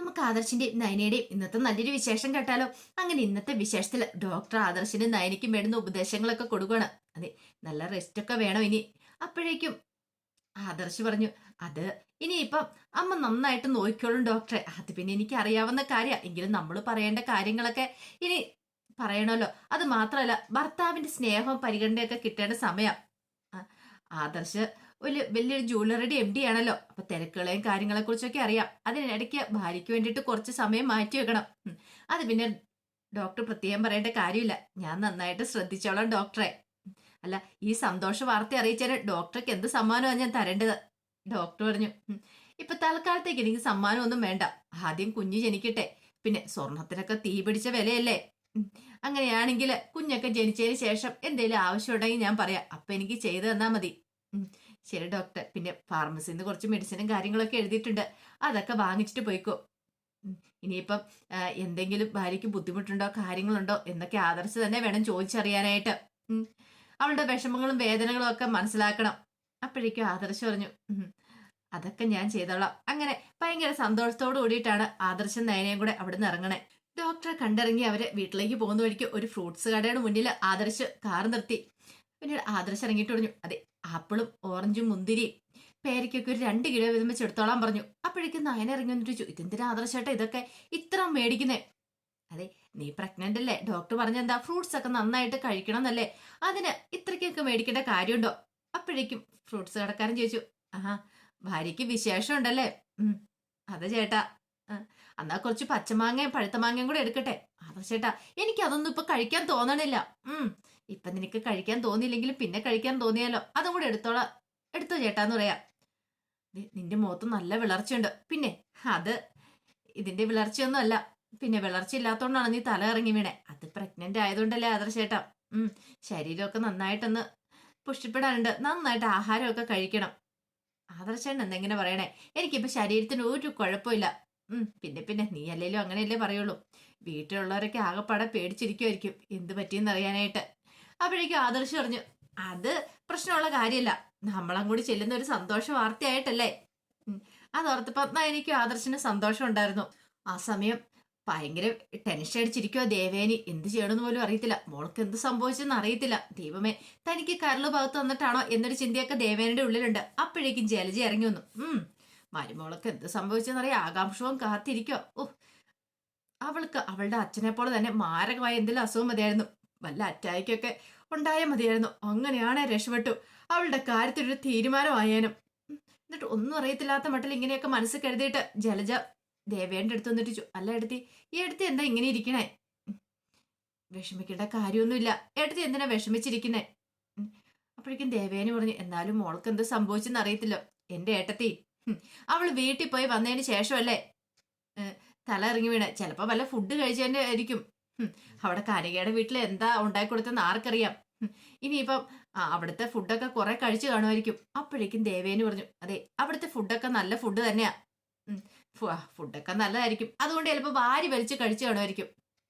നമുക്ക് ആദർശിന്റെയും നയനയുടെയും ഇന്നത്തെ നല്ലൊരു വിശേഷം കേട്ടാലോ? അങ്ങനെ ഇന്നത്തെ വിശേഷത്തിൽ ഡോക്ടർ ആദർശിന് നയനയ്ക്കും വേണ്ടുന്ന ഉപദേശങ്ങളൊക്കെ കൊടുക്കുകയാണ് അതെ നല്ല റെസ്റ്റ് ഒക്കെ വേണം ഇനി. അപ്പോഴേക്കും ആദർശ് പറഞ്ഞു അത് ഇനിയിപ്പം അമ്മ നന്നായിട്ട് നോക്കിക്കോളും ഡോക്ടറെ അത് പിന്നെ എനിക്ക് അറിയാവുന്ന കാര്യമാണ് എങ്കിലും നമ്മൾ പറയേണ്ട കാര്യങ്ങളൊക്കെ ഇനി പറയണമല്ലോ. അത് മാത്രമല്ല ഭർത്താവിന്റെ സ്നേഹവും പരിഗണനയൊക്കെ കിട്ടേണ്ട സമയം. ആദർശ് ഒരു വലിയൊരു ജ്വല്ലറിയുടെ എം ഡി ആണല്ലോ. അപ്പൊ തിരക്കുകളെയും കാര്യങ്ങളെ കുറിച്ചൊക്കെ അറിയാം അതിനിടയ്ക്ക് ഭാര്യയ്ക്ക് വേണ്ടിയിട്ട് കുറച്ച് സമയം മാറ്റി വെക്കണം. അത് പിന്നെ ഡോക്ടർ പ്രത്യേകം പറയേണ്ട കാര്യമില്ല. ഞാൻ നന്നായിട്ട് ശ്രദ്ധിച്ചോളാം ഡോക്ടറെ അല്ല ഈ സന്തോഷ വാർത്ത അറിയിച്ചാൽ ഡോക്ടർക്ക് എന്ത് സമ്മാനമാണ് ഞാൻ തരേണ്ടത്? ഡോക്ടർ പറഞ്ഞു. "ഉം, ഇപ്പൊ തൽക്കാലത്തേക്ക് എനിക്ക് സമ്മാനമൊന്നും വേണ്ട. ആദ്യം കുഞ്ഞ് ജനിക്കട്ടെ. പിന്നെ സ്വർണത്തിനൊക്കെ തീ പിടിച്ച വിലയല്ലേ? അങ്ങനെയാണെങ്കിൽ കുഞ്ഞൊക്കെ ജനിച്ചതിന് ശേഷം എന്തെങ്കിലും ആവശ്യമുണ്ടെങ്കിൽ ഞാൻ പറയാം. അപ്പൊ എനിക്ക് ചെയ്തു തന്നാ മതി. ശരി ഡോക്ടർ പിന്നെ ഫാർമസിയിൽ നിന്ന് കുറച്ച് മെഡിസിനും കാര്യങ്ങളൊക്കെ എഴുതിയിട്ടുണ്ട്. അതൊക്കെ വാങ്ങിച്ചിട്ട് പോയിക്കോ. ഇനിയിപ്പം എന്തെങ്കിലും ഭാര്യയ്ക്ക് ബുദ്ധിമുട്ടുണ്ടോ കാര്യങ്ങളുണ്ടോ എന്നൊക്കെ ആദർശ് തന്നെ വേണം ചോദിച്ചറിയാനായിട്ട്. അവളുടെ വിഷമങ്ങളും വേദനകളും ഒക്കെ മനസ്സിലാക്കണം. അപ്പോഴേക്കും ആദർശ് പറഞ്ഞു അതൊക്കെ ഞാൻ ചെയ്തോളാം. അങ്ങനെ ഭയങ്കര സന്തോഷത്തോടു കൂടിയിട്ടാണ് ആദർശം നയനയും കൂടെ അവിടെ നിന്ന് ഇറങ്ങണേ. ഡോക്ടറെ കണ്ടിറങ്ങി അവരെ വീട്ടിലേക്ക് പോകുന്ന വഴിക്ക് ഒരു ഫ്രൂട്ട്സ് കടയുടെ മുന്നിൽ ആദർശ് കാർ നിർത്തി. പിന്നീട് ആദർശ് ഇറങ്ങിയിട്ട് പറഞ്ഞു അതെ ആപ്പിളും ഓറഞ്ചും മുന്തിരിയും പേരയ്ക്കൊക്കെ ഒരു രണ്ട് കിലോ വീതം വെച്ച് പറഞ്ഞു. അപ്പോഴേക്കും നയന ഇറങ്ങി വന്നിട്ട് ചോദിച്ചു ഇതെന്തിനാ ആദർശേട്ടാ ഇതൊക്കെ ഇത്ര മേടിക്കുന്നേ? അതെ നീ പ്രഗ്നന്റ് അല്ലേ? ഡോക്ടർ പറഞ്ഞെന്താ ഫ്രൂട്ട്സ് ഒക്കെ നന്നായിട്ട് കഴിക്കണം എന്നല്ലേ അതിന് ഇത്രയ്ക്കൊക്കെ മേടിക്കേണ്ട കാര്യമുണ്ടോ? അപ്പോഴേക്കും ഫ്രൂട്ട്സ് കടക്കാരൻ ചോദിച്ചു ആഹാ ഭാര്യയ്ക്ക് വിശേഷം ഉണ്ടല്ലേ അതെ ചേട്ടാ. എന്നാ കുറച്ച് പച്ചമാങ്ങയും പഴുത്ത മാങ്ങയും കൂടെ എടുക്കട്ടെ. അതെ ചേട്ടാ എനിക്ക് അതൊന്നും ഇപ്പൊ കഴിക്കാൻ തോന്നണില്ല. ഉം ഇപ്പൊ നിനക്ക് കഴിക്കാൻ തോന്നിയില്ലെങ്കിലും പിന്നെ കഴിക്കാൻ തോന്നിയാലോ? അതും കൂടെ എടുത്തോളാം. എടുത്തോ ചേട്ടാന്ന് പറയാം. നിന്റെ മുഖത്ത് നല്ല വിളർച്ചയുണ്ട്. പിന്നെ അത് ഇതിന്റെ വിളർച്ചയൊന്നും അല്ല പിന്നെ വിളർച്ച ഇല്ലാത്തോണ്ടാണ് നീ തല ഇറങ്ങി വീണേ. അത് പ്രഗ്നന്റ് ആയതുകൊണ്ടല്ലേ ആദർശേട്ടാ ഉം ശരീരമൊക്കെ നന്നായിട്ടൊന്ന് പുഷ്ടിപ്പെടാനുണ്ട്. നന്നായിട്ട് ആഹാരമൊക്കെ കഴിക്കണം. ആദർശേട്ടൻ എന്തെങ്ങനെ പറയണേ? എനിക്കിപ്പോ ശരീരത്തിന് ഒരു കുഴപ്പമില്ല. ഉം പിന്നെ പിന്നെ നീ അല്ലേലും അങ്ങനെയല്ലേ പറയുള്ളൂ. വീട്ടിലുള്ളവരൊക്കെ ആകെപ്പാടെ പേടിച്ചിരിക്കുമായിരിക്കും എന്ത് പറ്റിയെന്ന് അറിയാനായിട്ട്. അപ്പോഴേക്കും ആദർശ് പറഞ്ഞു അത് പ്രശ്നമുള്ള കാര്യമല്ല. നമ്മളും കൂടി ചെല്ലുന്ന ഒരു സന്തോഷ വാർത്തയായിട്ടല്ലേ? അതോർത്ത് എനിക്കും ആദർശിന് സന്തോഷം ഉണ്ടായിരുന്നു. ആ സമയം ഭയങ്കര ടെൻഷൻ അടിച്ചിരിക്കുവോ ദേവേനി. എന്ത് ചെയ്യണമെന്ന് പോലും അറിയത്തില്ല. മോൾക്ക് എന്ത് സംഭവിച്ചെന്ന് അറിയത്തില്ല. ദൈവമേ തനിക്ക് കരൾ ഭാഗത്ത് വന്നിട്ടാണോ എന്നൊരു ചിന്തയൊക്കെ ദേവേനയുടെ ഉള്ളിലുണ്ട്. അപ്പോഴേക്കും ജലജ ഇറങ്ങി വന്നു. ഉം മരുമോൾക്ക് എന്ത് സംഭവിച്ചെന്നറിയ. ആകാംക്ഷവും കാത്തിരിക്കോ ഓ അവൾക്ക് അവളുടെ അച്ഛനെ പോലെ തന്നെ മാരകമായ എന്തെങ്കിലും അസുഖം മതിയായിരുന്നു വല്ല അറ്റായിക്കൊക്കെ ഉണ്ടായാൽ മതിയായിരുന്നു. അങ്ങനെയാണേ രക്ഷപ്പെട്ടു. അവളുടെ കാര്യത്തിലൊരു തീരുമാനമായേനും. ഉം, എന്നിട്ട് ഒന്നും അറിയത്തില്ലാത്ത മട്ടിൽ ഇങ്ങനെയൊക്കെ മനസ്സ് കരുതിയിട്ട് ജലജ ദേവേന്റെ അടുത്ത് വന്നിട്ട് ചോ അല്ല എടുത്തി ഈ എടുത്ത് എന്താ ഇങ്ങനെ ഇരിക്കണേ? വിഷമിക്കേണ്ട കാര്യമൊന്നുമില്ല. എടുത്തി എന്തിനാ വിഷമിച്ചിരിക്കുന്നേ? അപ്പോഴേക്കും ദേവേന് പറഞ്ഞു എന്നാലും മോൾക്ക് എന്ത് സംഭവിച്ചെന്ന് അറിയത്തില്ല. എന്റെ ഏട്ടത്തി അവൾ വീട്ടിൽ പോയി വന്നതിന് ശേഷമല്ലേ? തല ഇറങ്ങി വീണ. ചിലപ്പോ വല്ല ഫുഡ് കഴിച്ചതിന്റെ ആയിരിക്കും. അവിടെ കാരികയുടെ വീട്ടിൽ എന്താ ഉണ്ടാക്കി കൊടുത്തെന്ന് ആർക്കറിയാം ഇനിയിപ്പം അവിടുത്തെ ഫുഡൊക്കെ കുറെ കഴിച്ചു കാണുമായിരിക്കും. അപ്പോഴേക്കും ദേവേന് പറഞ്ഞു അതെ അവിടുത്തെ ഫുഡൊക്കെ നല്ല ഫുഡ് തന്നെയാ. ഫുഡൊക്കെ നല്ലതായിരിക്കും. അതുകൊണ്ട് ചിലപ്പോൾ വാരി വലിച്ച് കഴിച്ചു കാണുമായിരിക്കും.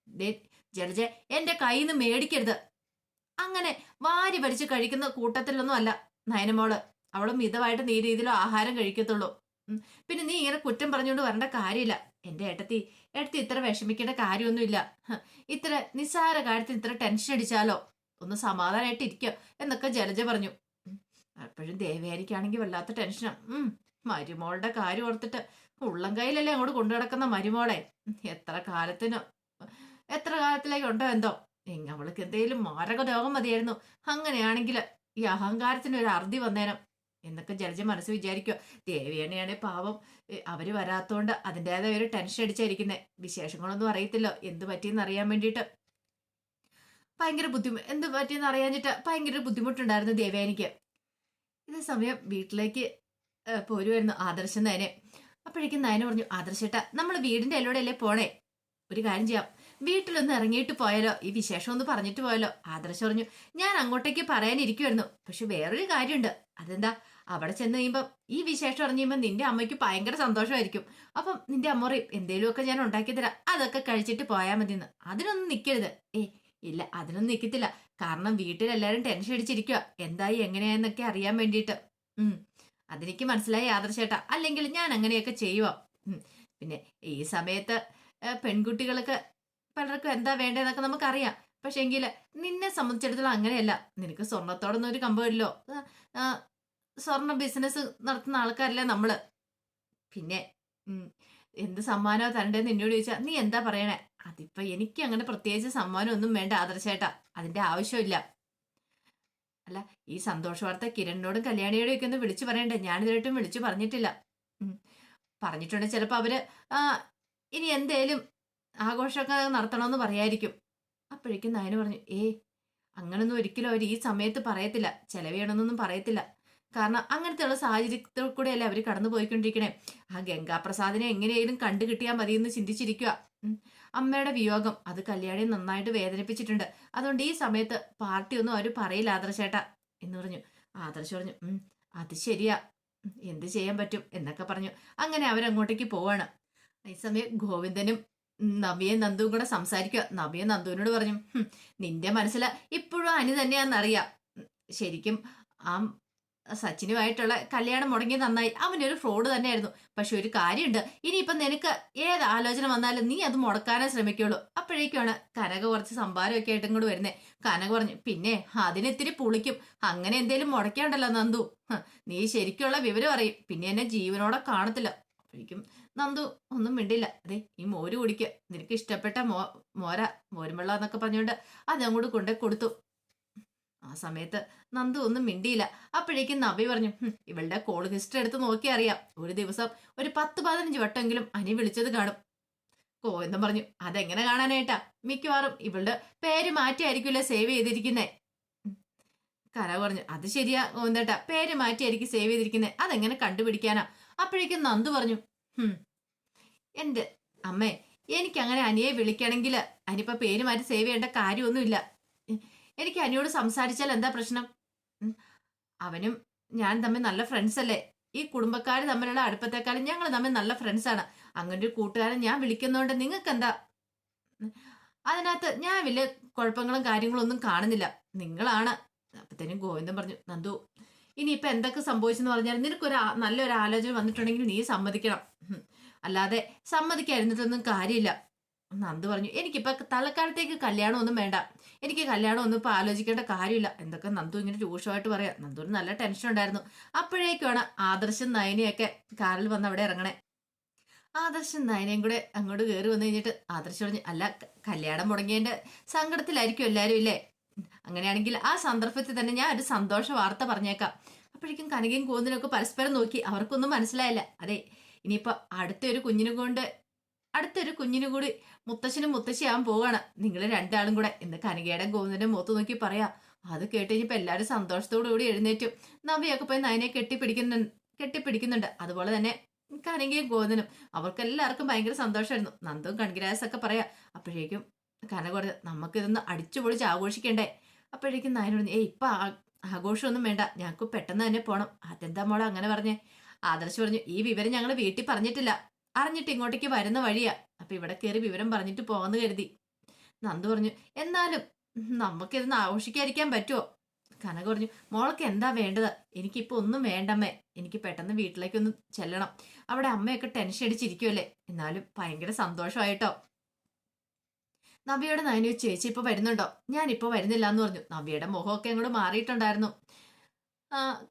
ദേ ജലജ എന്റെ കയ്യിൽ നിന്ന് മേടിക്കരുത്. അങ്ങനെ വാരി വലിച്ച് കഴിക്കുന്ന കൂട്ടത്തിലൊന്നും അല്ല നയനമോൾ. അവളും മിതമായിട്ട് നീ രീതിയിലോ ആഹാരം കഴിക്കത്തുള്ളൂ. പിന്നെ നീ ഇങ്ങനെ കുറ്റം പറഞ്ഞുകൊണ്ട് വരേണ്ട കാര്യമില്ല. എന്റെ ഏട്ടത്തി ഏട്ടത്തി ഇത്ര വിഷമിക്കേണ്ട കാര്യമൊന്നുമില്ല. ഇത്ര നിസ്സാര കാര്യത്തിന് ഇത്ര ടെൻഷൻ അടിച്ചാലോ? ഒന്ന് സമാധാനമായിട്ട് ഇരിക്കുക എന്നൊക്കെ ജലജ പറഞ്ഞു. അപ്പോഴും ദേവയാനിക്കാണെങ്കിൽ വല്ലാത്ത ടെൻഷനാ ഉം മരുമോളുടെ കാര്യം ഓർത്തിട്ട് ഉള്ളം കയ്യിലല്ലേ അങ്ങോട്ട് കൊണ്ടു നടക്കുന്ന മരുമോളെ? എത്ര കാലത്തിനോ എത്ര കാലത്തിലേക്ക് ഉണ്ടോ എന്തോ? അവൾക്ക് എന്തെങ്കിലും മാരക രോഗം മതിയായിരുന്നു. അങ്ങനെയാണെങ്കിൽ ഈ അഹങ്കാരത്തിന് ഒരു അറുതി വന്നേനം. എന്നൊക്കെ ജലജ മനസ്സ് വിചാരിക്കുക ദേവിയണയാണെ പാവം. അവർ വരാത്തോണ്ട് അതിന്റെതായ ഒരു ടെൻഷൻ അടിച്ചായിരിക്കുന്നത് വിശേഷങ്ങളൊന്നും അറിയത്തില്ലോ. എന്ത് പറ്റിയെന്ന് അറിയാൻ വേണ്ടിയിട്ട്. ഭയങ്കര ബുദ്ധിമുട്ട് എന്ത് പറ്റിയെന്ന് അറിയാഞ്ഞിട്ട് ഭയങ്കര ബുദ്ധിമുട്ടുണ്ടായിരുന്നു ദേവയാനിക്ക് ഇതേ സമയം വീട്ടിലേക്ക് പോരുമായിരുന്നു ആദർശം നയനെ. അപ്പോഴേക്കും നയന പറഞ്ഞു ആദർശേട്ട നമ്മൾ വീടിന്റെ എല്ലോടെയല്ലേ പോണേ? ഒരു കാര്യം ചെയ്യാം. വീട്ടിലൊന്ന് ഇറങ്ങിയിട്ട് പോയാലോ? ഈ വിശേഷം ഒന്ന് പറഞ്ഞിട്ട് പോയാലോ? ആദർശം പറഞ്ഞു ഞാൻ അങ്ങോട്ടേക്ക് പറയാനിരിക്കുമായിരുന്നു പക്ഷെ വേറൊരു കാര്യമുണ്ട്. അതെന്താ? അവിടെ ചെന്ന് കഴിയുമ്പം ഈ വിശേഷം അറിഞ്ഞു കഴിയുമ്പോൾ നിന്റെ അമ്മയ്ക്ക് ഭയങ്കര സന്തോഷമായിരിക്കും. അപ്പം നിന്റെ അമ്മ പറയും എന്തേലുമൊക്കെ ഞാൻ ഉണ്ടാക്കി തരാം. അതൊക്കെ കഴിച്ചിട്ട് പോയാൽ മതി എന്ന് അതിനൊന്നും നിൽക്കരുത് ഏ ഇല്ല അതിനൊന്നും നിൽക്കത്തില്ല കാരണം വീട്ടിലെല്ലാവരും ടെൻഷൻ അടിച്ചിരിക്കുക എന്തായി എങ്ങനെയാന്നൊക്കെ അറിയാൻ വേണ്ടിയിട്ട്. ഉം. അതെനിക്ക് മനസ്സിലായി ആദർശേട്ടാ അല്ലെങ്കിൽ ഞാൻ അങ്ങനെയൊക്കെ ചെയ്യുവോ. പിന്നെ ഈ സമയത്ത് പെൺകുട്ടികൾക്ക് പലർക്കും എന്താ വേണ്ടതെന്നൊക്കെ നമുക്കറിയാം. പക്ഷെ എങ്കിൽ നിന്നെ സംബന്ധിച്ചിടത്തോളം അങ്ങനെയല്ല. നിനക്ക് സ്വർണത്തോടൊന്നും ഒരു കമ്പമില്ലോ സ്വർണ ബിസിനസ് നടത്തുന്ന ആൾക്കാരല്ലേ നമ്മൾ. പിന്നെ എന്ത് സമ്മാനമോ തരണ്ടെന്ന് എന്നോട് ചോദിച്ചാൽ നീ എന്താ പറയണേ? അതിപ്പോ എനിക്ക് അങ്ങനെ പ്രത്യേകിച്ച് സമ്മാനം ഒന്നും വേണ്ട ആദർശേട്ടാ അതിന്റെ ആവശ്യമില്ല. അല്ല ഈ സന്തോഷ വാർത്ത കിരണിനോടും കല്യാണിയോടും ഒക്കെ ഒന്ന് വിളിച്ചു പറയണ്ടേ? ഞാനിതുവരെയായിട്ടും വിളിച്ചു പറഞ്ഞിട്ടില്ല. പറഞ്ഞിട്ടുണ്ടെങ്കിൽ ചിലപ്പോൾ അവർ ഇനി എന്തേലും ആഘോഷമൊക്കെ നടത്തണമെന്ന് പറയായിരിക്കും. അപ്പോഴേക്കും നയന് പറഞ്ഞു ഏ അങ്ങനൊന്നും ഒരിക്കലും അവർ ഈ സമയത്ത് പറയത്തില്ല. ചെലവേണമെന്നൊന്നും പറയത്തില്ല. കാരണം അങ്ങനത്തെയുള്ള സാഹചര്യത്തിൽ കൂടെയല്ലേ അവർ കടന്നു പോയിക്കൊണ്ടിരിക്കണേ ആ ഗംഗാപ്രസാദിനെ എങ്ങനെയെങ്കിലും കണ്ടു കിട്ടിയാൽ മതി എന്ന് ചിന്തിച്ചിരിക്കുക അമ്മയുടെ വിയോഗം. അത് കല്യാണി നന്നായിട്ട് വേദനിപ്പിച്ചിട്ടുണ്ട്. അതുകൊണ്ട് ഈ സമയത്ത് പാർട്ടി ഒന്നും അവർ പറയില്ല ആദർശേട്ടാ എന്ന് പറഞ്ഞു. ആദർശ് പറഞ്ഞു അത് ശരിയാ. എന്ത് ചെയ്യാൻ പറ്റും? എന്നൊക്കെ പറഞ്ഞു. അങ്ങനെ അവരങ്ങോട്ടേക്ക് പോവാണ്. ഈ സമയം ഗോവിന്ദനും ഉം, നവ്യയും നന്ദുവും കൂടെ സംസാരിക്കുക നവ്യ നന്ദുവിനോട് പറഞ്ഞു നിന്റെ മനസ്സിൽ ഇപ്പോഴും അനി തന്നെയാണെന്നറിയാം. ശരിക്കും ആ സച്ചിനുമായിട്ടുള്ള കല്യാണം മുടങ്ങി നന്നായി. അവനൊരു ഫ്രോഡ് തന്നെയായിരുന്നു. പക്ഷെ ഒരു കാര്യമുണ്ട്. ഇനിയിപ്പം നിനക്ക് ഏത് ആലോചന വന്നാലും നീ അത് മുടക്കാനേ ശ്രമിക്കുള്ളൂ. അപ്പോഴേക്കാണ് കനക കുറച്ച് സംഭാരമൊക്കെ ആയിട്ടും കൂടെ വരുന്നേ. കനക പറഞ്ഞു പിന്നെ അതിനിത്തിരി പുളിക്കും. അങ്ങനെ എന്തേലും മുടക്കാണ്ടല്ലോ നന്ദു. നീ ശരിക്കുള്ള വിവരം അറിയും. പിന്നെ എന്നെ ജീവനോടെ കാണത്തില്ല. അപ്പോഴേക്കും നന്ദു ഒന്നും മിണ്ടില്ല. അതെ ഈ മോര് കുടിക്കുക നിനക്ക് ഇഷ്ടപ്പെട്ട മോ മോര മോരും വെള്ളം എന്നൊക്കെ പറഞ്ഞുകൊണ്ട് അത് അങ്ങോട്ട് കൊണ്ടേ കൊടുത്തു. ആ സമയത്ത് നന്ദു ഒന്നും മിണ്ടിയില്ല. അപ്പോഴേക്കും നബി പറഞ്ഞു ഇവളുടെ കോൾ ഹിസ്റ്ററി എടുത്ത് നോക്കി അറിയാം. ഒരു ദിവസം ഒരു പത്ത് പതിനഞ്ച് വട്ടമെങ്കിലും അനി വിളിച്ചത് കാണും. കോയെന്നും പറഞ്ഞു അതെങ്ങനെ കാണാനായിട്ടാ മിക്കവാറും ഇവളുടെ പേര് മാറ്റിയായിരിക്കില്ല സേവ് ചെയ്തിരിക്കുന്നേ. കര പറഞ്ഞു അത് ശരിയാ കോന്തേട്ടാ പേര് മാറ്റിയായിരിക്കും സേവ് ചെയ്തിരിക്കുന്നേ. അതെങ്ങനെ കണ്ടുപിടിക്കാനാ? അപ്പോഴേക്കും നന്ദു പറഞ്ഞു എന്റെ അമ്മേ എനിക്ക് അങ്ങനെ അനിയെ വിളിക്കണമെങ്കിൽ അനിപ്പ പേര് മാറ്റി സേവ് ചെയ്യേണ്ട കാര്യമൊന്നുമില്ല. എനിക്ക് അനിയോട് സംസാരിച്ചാൽ എന്താ പ്രശ്നം? അവനും ഞാൻ തമ്മിൽ നല്ല ഫ്രണ്ട്സ് അല്ലേ? ഈ കുടുംബക്കാർ തമ്മിലുള്ള അടുപ്പത്തെക്കാളും ഞങ്ങൾ തമ്മിൽ നല്ല ഫ്രണ്ട്സ് ആണ്. അങ്ങനെ ഒരു കൂട്ടുകാരൻ ഞാൻ വിളിക്കുന്നതുകൊണ്ട് നിങ്ങൾക്ക് എന്താ. അതിനകത്ത് ഞാൻ വലിയ കുഴപ്പങ്ങളും കാര്യങ്ങളും ഒന്നും കാണുന്നില്ല. നിങ്ങളാണ്. അപ്പത്തേനും ഗോവിന്ദൻ പറഞ്ഞു നന്ദു ഇനിയിപ്പൊ എന്തൊക്കെ സംഭവിച്ചെന്ന് പറഞ്ഞാൽ നിനക്കൊരു നല്ലൊരു ആലോചന വന്നിട്ടുണ്ടെങ്കിൽ നീ സമ്മതിക്കണം. അല്ലാതെ സമ്മതിക്കാതിരുന്നിട്ടൊന്നും കാര്യമില്ല. നന്ദു പറഞ്ഞു എനിക്കിപ്പോ തലക്കാലത്തേക്ക് കല്യാണം ഒന്നും വേണ്ട. എനിക്ക് കല്യാണം ഒന്നും ഇപ്പൊ ആലോചിക്കേണ്ട കാര്യമില്ല. എന്തൊക്കെ നന്ദു ഇങ്ങനെ രൂക്ഷമായിട്ട് പറയാം. നന്ദുവിന് നല്ല ടെൻഷൻ ഉണ്ടായിരുന്നു. അപ്പോഴേക്കാണ് ആദർശം നയനയൊക്കെ കാറിൽ വന്ന് അവിടെ ഇറങ്ങണേ. ആദർശം നയനയും കൂടെ അങ്ങോട്ട് കയറി വന്നു കഴിഞ്ഞിട്ട് ആദർശം പറഞ്ഞു അല്ല കല്യാണം മുടങ്ങിയതിന്റെ സങ്കടത്തിലായിരിക്കും എല്ലാവരും ഇല്ലേ? അങ്ങനെയാണെങ്കിൽ ആ സന്ദർഭത്തിൽ തന്നെ ഞാൻ ഒരു സന്തോഷ വാർത്ത പറഞ്ഞേക്കാം. അപ്പോഴേക്കും കനകയും കൂന്നിനൊക്കെ പരസ്പരം നോക്കി. അവർക്കൊന്നും മനസ്സിലായില്ല. അതെ ഇനിയിപ്പോ അടുത്തൊരു കുഞ്ഞിനെ കൊണ്ട് അടുത്തൊരു കുഞ്ഞിനു കൂടി മുത്തശ്ശനും മുത്തശ്ശിയാവാൻ പോവാണ്. നിങ്ങൾ രണ്ടാളും കൂടെ. എന്ന് കനകയുടെ ഗോവിന്ദന്റെ മുഖത്ത് നോക്കി പറയാ. അത് കേട്ട് കഴിഞ്ഞപ്പോൾ എല്ലാവരും സന്തോഷത്തോടു കൂടി എഴുന്നേറ്റും. നവിയൊക്കെ പോയി നയനെ കെട്ടിപ്പിടിക്കുന്നു കെട്ടിപ്പിടിക്കുന്നുണ്ട്. അതുപോലെ തന്നെ കനകയും ഗോവിന്ദനും അവർക്ക് എല്ലാവർക്കും ഭയങ്കര സന്തോഷമായിരുന്നു നന്ദും കൺഗ്രാസൊക്കെ പറയാ. അപ്പോഴേക്കും കനക നമുക്കിതൊന്ന് അടിച്ചുപൊളിച്ച് ആഘോഷിക്കണ്ടേ? അപ്പോഴേക്കും നായന പറഞ്ഞു ഏയ് ഇപ്പൊ ആഘോഷമൊന്നും വേണ്ട. ഞങ്ങൾക്ക് പെട്ടെന്ന് തന്നെ പോണം. അതെന്താ മോളെ അങ്ങനെ പറഞ്ഞേ? ആദർശ് പറഞ്ഞു ഈ വിവരം ഞങ്ങൾ വീട്ടിൽ പറഞ്ഞിട്ടില്ല. അറിഞ്ഞിട്ട് ഇങ്ങോട്ടേക്ക് വരുന്ന വഴിയാ. അപ്പൊ ഇവിടെ കയറി വിവരം പറഞ്ഞിട്ട് പോവാന്ന് കരുതി. നന്ദു പറഞ്ഞു എന്നാലും നമുക്കിതൊന്ന് ആഘോഷിക്കാതിരിക്കാൻ പറ്റുമോ കനക പറഞ്ഞു മോൾക്ക് എന്താ വേണ്ടത്? എനിക്കിപ്പോ ഒന്നും വേണ്ടമ്മേ. എനിക്ക് പെട്ടെന്ന് വീട്ടിലേക്കൊന്ന് ചെല്ലണം. അവിടെ അമ്മയൊക്കെ ടെൻഷൻ അടിച്ചിരിക്കുമല്ലേ എന്നാലും ഭയങ്കര സന്തോഷമായിട്ടോ? നവ്യയുടെ നയനു ചേച്ചി ഇപ്പൊ വരുന്നുണ്ടോ? ഞാൻ ഇപ്പൊ വരുന്നില്ല എന്ന് പറഞ്ഞു. നവ്യയുടെ മുഖമൊക്കെ അങ്ങോട്ട് മാറിയിട്ടുണ്ടായിരുന്നു.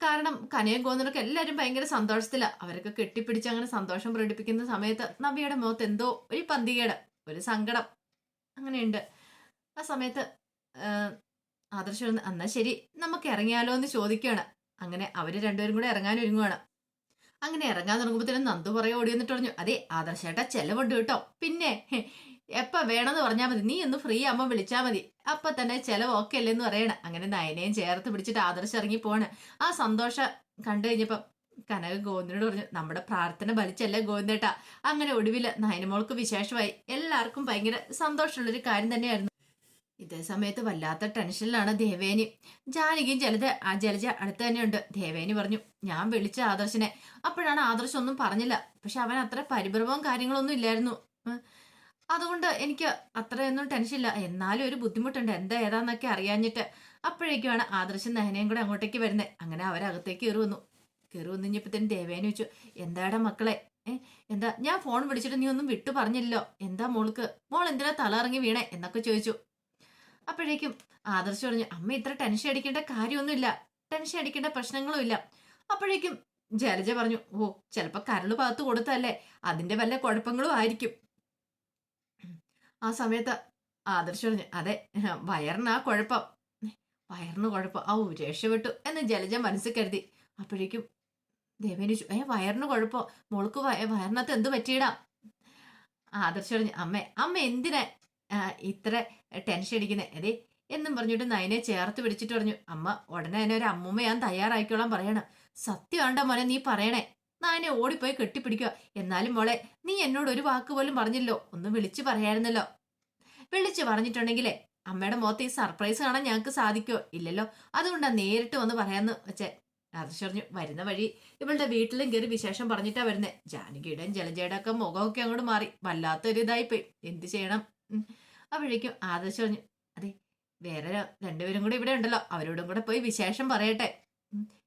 കാരണം കനയും കോന്നലൊക്കെ എല്ലാവരും ഭയങ്കര സന്തോഷത്തില. അവരൊക്കെ കെട്ടിപ്പിടിച്ച് അങ്ങനെ സന്തോഷം പ്രകടിപ്പിക്കുന്ന സമയത്ത് നവ്യയുടെ മുഖത്ത് എന്തോ ഒരു പന്തികേട് ഒരു സങ്കടം അങ്ങനെയുണ്ട്. ആ സമയത്ത് ആദർശ എന്നാ ശരി നമുക്ക് ഇറങ്ങിയാലോ എന്ന് ചോദിക്കുകയാണ്. അങ്ങനെ അവർ രണ്ടുപേരും കൂടെ ഇറങ്ങാൻ ഒരുങ്ങുകയാണ് അങ്ങനെ ഇറങ്ങാൻ തുടങ്ങുമ്പോഴത്തേനും നന്ദു പുറകെ ഓടി വന്നിട്ട് പറഞ്ഞു അതെ ആദർശേട്ടാ ചെലവുണ്ട് കേട്ടോ. പിന്നെ ഹെ, എപ്പ വേണമെന്ന് പറഞ്ഞാൽ മതി. നീ ഒന്ന് ഫ്രീ ആകുമ്പോൾ വിളിച്ചാൽ മതി. അപ്പം തന്നെ ചിലവ് ഓക്കെ അല്ലെന്ന് പറയണ. അങ്ങനെ നയനയും ചേർത്ത് പിടിച്ചിട്ട് ആദർശം ഇറങ്ങി പോണ്. ആ സന്തോഷം കണ്ടു കഴിഞ്ഞപ്പം കനക ഗോവിന്ദനോട് പറഞ്ഞു നമ്മുടെ പ്രാർത്ഥന ഫലിച്ചല്ലേ ഗോവിന്ദേട്ടാ? അങ്ങനെ ഒടുവിൽ നയനമോൾക്ക് വിശേഷമായി എല്ലാവർക്കും ഭയങ്കര സന്തോഷമുള്ളൊരു കാര്യം തന്നെയായിരുന്നു. ഇതേ സമയത്ത് വല്ലാത്ത ടെൻഷനിലാണ് ദേവേനി. ജാനകിയും ജലജ ആ ജലജ അടുത്ത് തന്നെയുണ്ട്. ദേവേനി പറഞ്ഞു ഞാൻ വിളിച്ച ആദർശനെ. അപ്പോഴാണ് ആദർശം ഒന്നും പറഞ്ഞില്ല. പക്ഷെ അവൻ അത്ര പരിഭ്രമവും കാര്യങ്ങളൊന്നും ഇല്ലായിരുന്നു. അതുകൊണ്ട് എനിക്ക് അത്രയൊന്നും ടെൻഷൻ ഇല്ല. എന്നാലും ഒരു ബുദ്ധിമുട്ടുണ്ട്. എന്താ ഏതാന്നൊക്കെ അറിയാഞ്ഞിട്ട് അപ്പോഴേക്കുമാണ് ആദർശം നഹനയും കൂടെ അങ്ങോട്ടേക്ക് വരുന്നത് അങ്ങനെ അവരകത്തേക്ക് കയറി വന്നു കയറി വന്നു കഴിഞ്ഞപ്പോഴത്തേന് ദേവേനി വെച്ചു എന്താടാ മക്കളെ? എന്താ? ഞാൻ ഫോൺ വിളിച്ചിട്ട് നീ ഒന്നും വിട്ടു പറഞ്ഞില്ലല്ലോ. എന്താ മോൾക്ക്? മോൾ എന്തിനാ തല ഇറങ്ങി വീണേ? എന്നൊക്കെ ചോദിച്ചു. അപ്പോഴേക്കും ആദർശ് പറഞ്ഞു അമ്മ ഇത്ര ടെൻഷൻ അടിക്കേണ്ട കാര്യമൊന്നുമില്ല. ടെൻഷൻ അടിക്കേണ്ട പ്രശ്നങ്ങളും ഇല്ല. അപ്പോഴേക്കും ജലജ പറഞ്ഞു ഓ ചിലപ്പോ കരൾ ഭാഗത്ത് കൊടുത്തല്ലേ അതിന്റെ വല്ല കുഴപ്പങ്ങളും ആയിരിക്കും. ആ സമയത്ത് ആദർശ് പറഞ്ഞു അതെ വയറിനാ കുഴപ്പം. വയറിന് കുഴപ്പം. ആ രക്ഷപ്പെട്ടു. എന്ന് ജലജ മനസ്സിൽ കരുതി. അപ്പോഴേക്കും ദേവേനി ഏ വയറിന് കുഴപ്പം? മോൾക്ക് വയ- വയറിനകത്ത് എന്ത് പറ്റിയിടാം? ആദർശ് പറഞ്ഞു അമ്മേ അമ്മ എന്തിനാ ഇത്ര ടെൻഷൻ അടിക്കുന്നത് അതെ എന്നും പറഞ്ഞിട്ട് നയനെ ചേർത്ത് പിടിച്ചിട്ട് പറഞ്ഞു അമ്മ ഉടനെ എന്നെ ഒരു അമ്മൂമ്മ ഞാൻ തയ്യാറായിക്കോളാൻ പറയണം സത്യമാണ്ട മോനെ നീ പറയണേ. നാനെ ഓടിപ്പോയി കെട്ടിപ്പിടിക്കുക. എന്നാലും മോളെ നീ എന്നോട് ഒരു വാക്ക് പോലും പറഞ്ഞില്ലോ ഒന്ന് വിളിച്ചു പറയായിരുന്നല്ലോ. വിളിച്ചു പറഞ്ഞിട്ടുണ്ടെങ്കിലേ അമ്മയുടെ മുഖത്ത് ഈ സർപ്രൈസ് കാണാൻ ഞങ്ങൾക്ക് സാധിക്കോ? ഇല്ലല്ലോ. അതുകൊണ്ടാ നേരിട്ട് വന്ന് പറയാന്ന് വെച്ചേ. അതശറിഞ്ഞു വരുന്ന വഴി ഇവളുടെ വീട്ടിലും കയറി വിശേഷം പറഞ്ഞിട്ടാ വരുന്നേ. ജാനകിയുടെയും ജലജയുടെ ഒക്കെ മുഖമൊക്കെ അങ്ങോട്ട് മാറി. വല്ലാത്തൊരു ഇതായിപ്പോയി എന്ത് ചെയ്യണം. അപ്പോഴേക്കും ആദർശ് പറഞ്ഞു അതെ വേറെ രണ്ടുപേരും കൂടെ ഇവിടെ ഉണ്ടല്ലോ. അവരോടും കൂടെ പോയി വിശേഷം പറയട്ടെ.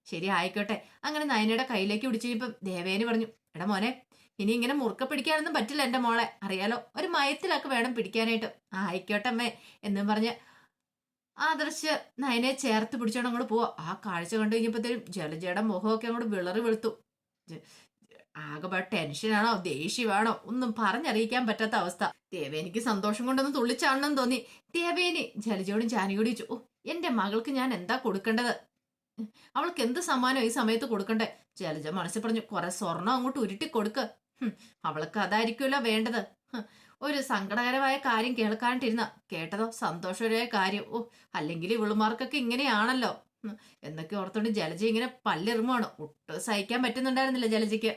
ശരി ആയിക്കോട്ടെ അങ്ങനെ നയനയുടെ കയ്യിലേക്ക് പിടിച്ചു കഴിഞ്ഞപ്പം ദേവേന് പറഞ്ഞു എടാ മോനെ ഇനി ഇങ്ങനെ മുറുക്ക പിടിക്കാനൊന്നും പറ്റില്ല എന്റെ മോളെ. അറിയാലോ ഒരു മയത്തിലൊക്കെ വേണം പിടിക്കാനായിട്ട്. ആയിക്കോട്ടെ അമ്മേ എന്നും പറഞ്ഞ് ആദർശ് നയനെ ചേർത്ത് പിടിച്ചോണ്ട് അങ്ങോട്ട് പോവാ. ആ കാഴ്ച കണ്ടു കഴിഞ്ഞപ്പോഴത്തേനും ജലജയുടെ മുഖമൊക്കെ അങ്ങോട്ട് വിളറി വെളുത്തു. ആകെ ടെൻഷനാണോ ദേഷ്യമാണോ ഒന്നും പറഞ്ഞറിയിക്കാൻ പറ്റാത്ത അവസ്ഥ. ദേവേനിക്ക് സന്തോഷം കൊണ്ടൊന്ന് തുള്ളിച്ചാണെന്ന് തോന്നി. ദേവേനി ജലജയോടും ജാനിയോടും ചോദിച്ചു ഓ എന്റെ മകൾക്ക് ഞാൻ എന്താ കൊടുക്കേണ്ടത്? അവൾക്ക് എന്ത് സമ്മാനം ഈ സമയത്ത് കൊടുക്കണ്ടേ? ജലജ മനസ്സിൽ പറഞ്ഞു കുറെ സ്വർണം അങ്ങോട്ട് ഉരുട്ടി കൊടുക്ക. അവൾക്ക് അതായിരിക്കുമല്ലോ വേണ്ടത്. ഒരു സങ്കടകരമായ കാര്യം കേൾക്കാണ്ടിരുന്ന കേട്ടതോ സന്തോഷകരമായ കാര്യം. ഓ അല്ലെങ്കിൽ ഇവളുമാർക്കൊക്കെ ഇങ്ങനെയാണല്ലോ. എന്നൊക്കെ ഓർത്തോണ്ട് ജലജ ഇങ്ങനെ പല്ലെറുമാണ് ഒട്ടും സഹിക്കാൻ പറ്റുന്നുണ്ടായിരുന്നില്ല ജലജയ്ക്ക്.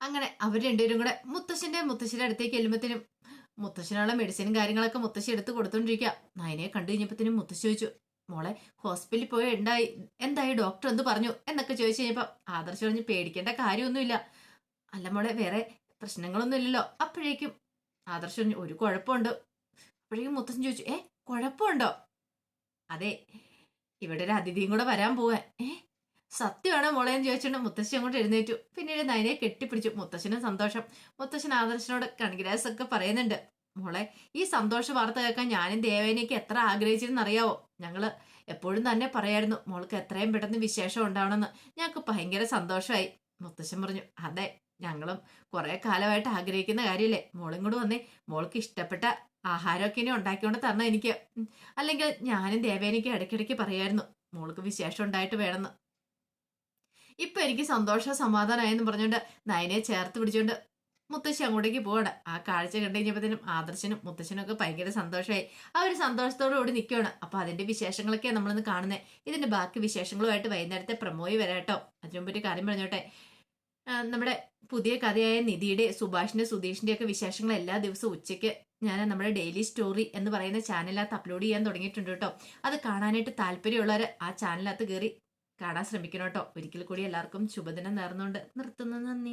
അങ്ങനെ അവർ രണ്ടുപേരും കൂടെ മുത്തശ്ശന്റെ മുത്തശ്ശിയുടെ അടുത്തേക്ക് എല്ലുമ്പത്തിനും മുത്തശ്ശനുള്ള മെഡിസിനും കാര്യങ്ങളൊക്കെ മുത്തശ്ശി എടുത്ത് കൊടുത്തോണ്ടിരിക്കുക നയനെ കണ്ടു കഴിഞ്ഞപ്പത്തിനും മുത്തശ്ശി ചോദിച്ചു മോളെ ഹോസ്പിറ്റലിൽ പോയി ഉണ്ടായി. എന്തായി? ഡോക്ടർ എന്ത് പറഞ്ഞു. എന്നൊക്കെ ചോദിച്ചു കഴിഞ്ഞപ്പോ ആദർശ് പറഞ്ഞു പേടിക്കേണ്ട കാര്യമൊന്നുമില്ല. അല്ല മോളെ വേറെ പ്രശ്നങ്ങളൊന്നും ഇല്ലല്ലോ. അപ്പോഴേക്കും ആദർശ് പറഞ്ഞു ഒരു കുഴപ്പമുണ്ട്. അപ്പോഴേക്കും മുത്തച്ഛൻ ചോദിച്ചു ഏ കുഴപ്പമുണ്ടോ? അതെ ഇവിടെ ഒരു അതിഥിയും കൂടെ വരാൻ പോവാൻ ഏ സത്യമാണോ മോളെ? എന്ന് ചോദിച്ചിട്ട് മുത്തശ്ശി അങ്ങോട്ട് എഴുന്നേറ്റു. പിന്നീട് നയനെ കെട്ടിപ്പിടിച്ചു. മുത്തശ്ശനും സന്തോഷം. മുത്തശ്ശൻ ആദർശനോട് കൺഗ്രാസ് ഒക്കെ പറയുന്നുണ്ട്. മോളെ ഈ സന്തോഷ വാർത്ത കേൾക്കാൻ ഞാനും ദേവേനയ്ക്ക് എത്ര ആഗ്രഹിച്ചിരുന്നറിയാവോ ഞങ്ങൾ എപ്പോഴും തന്നെ പറയായിരുന്നു മോൾക്ക് എത്രയും പെട്ടെന്ന് വിശേഷം ഉണ്ടാവണമെന്ന്. ഞങ്ങൾക്ക് ഭയങ്കര സന്തോഷമായി. മുത്തശ്ശൻ പറഞ്ഞു അതെ ഞങ്ങളും കുറേ കാലമായിട്ട് ആഗ്രഹിക്കുന്ന കാര്യമില്ലേ? മോളും കൂടെ വന്നേ മോൾക്ക് ഇഷ്ടപ്പെട്ട ആഹാരമൊക്കെ ഇനി ഉണ്ടാക്കിക്കൊണ്ട് തരണം എനിക്ക്. അല്ലെങ്കിൽ ഞാനും ദേവേനയ്ക്ക് ഇടയ്ക്കിടയ്ക്ക് പറയായിരുന്നു മോൾക്ക് വിശേഷം ഉണ്ടായിട്ട് വേണമെന്ന്. ഇപ്പൊ എനിക്ക് സന്തോഷ സമാധാനമായെന്ന് പറഞ്ഞുകൊണ്ട് നയനെ ചേർത്ത് പിടിച്ചുകൊണ്ട് മുത്തശ്ശി അങ്ങോട്ടേക്ക് പോവാണ്. ആ കാഴ്ച കണ്ടു കഴിഞ്ഞപ്പോഴത്തേനും ആദർശനും മുത്തശ്ശനും ഒക്കെ ഭയങ്കര സന്തോഷമായി. ആ ഒരു സന്തോഷത്തോടു കൂടി നിൽക്കുകയാണ് അപ്പൊ അതിന്റെ വിശേഷങ്ങളൊക്കെയാണ് നമ്മളിന്ന് കാണുന്നത് ഇതിന്റെ ബാക്കി വിശേഷങ്ങളുമായിട്ട് വൈകുന്നേരത്തെ പ്രമോയി വരാട്ടോ അതിനു മുമ്പ് ഒരു കാര്യം പറഞ്ഞോട്ടെ. നമ്മുടെ പുതിയ കഥയായ നിധിയുടെ സുഭാഷിന്റെ സുധീഷിന്റെ ഒക്കെ വിശേഷങ്ങൾ എല്ലാ ദിവസവും ഉച്ചയ്ക്ക് ഞാൻ നമ്മുടെ ഡെയിലി സ്റ്റോറി എന്ന് പറയുന്ന ചാനലിനകത്ത് അപ്ലോഡ് ചെയ്യാൻ തുടങ്ങിയിട്ടുണ്ട് കേട്ടോ. അത് കാണാനായിട്ട് താല്പര്യമുള്ളവർ ആ ചാനലിനകത്ത് കയറി കാണാൻ ശ്രമിക്കണം കേട്ടോ. ഒരിക്കൽ കൂടി എല്ലാവർക്കും ശുഭദിനം നേർന്നുകൊണ്ട് നിർത്തുന്നു. നന്ദി.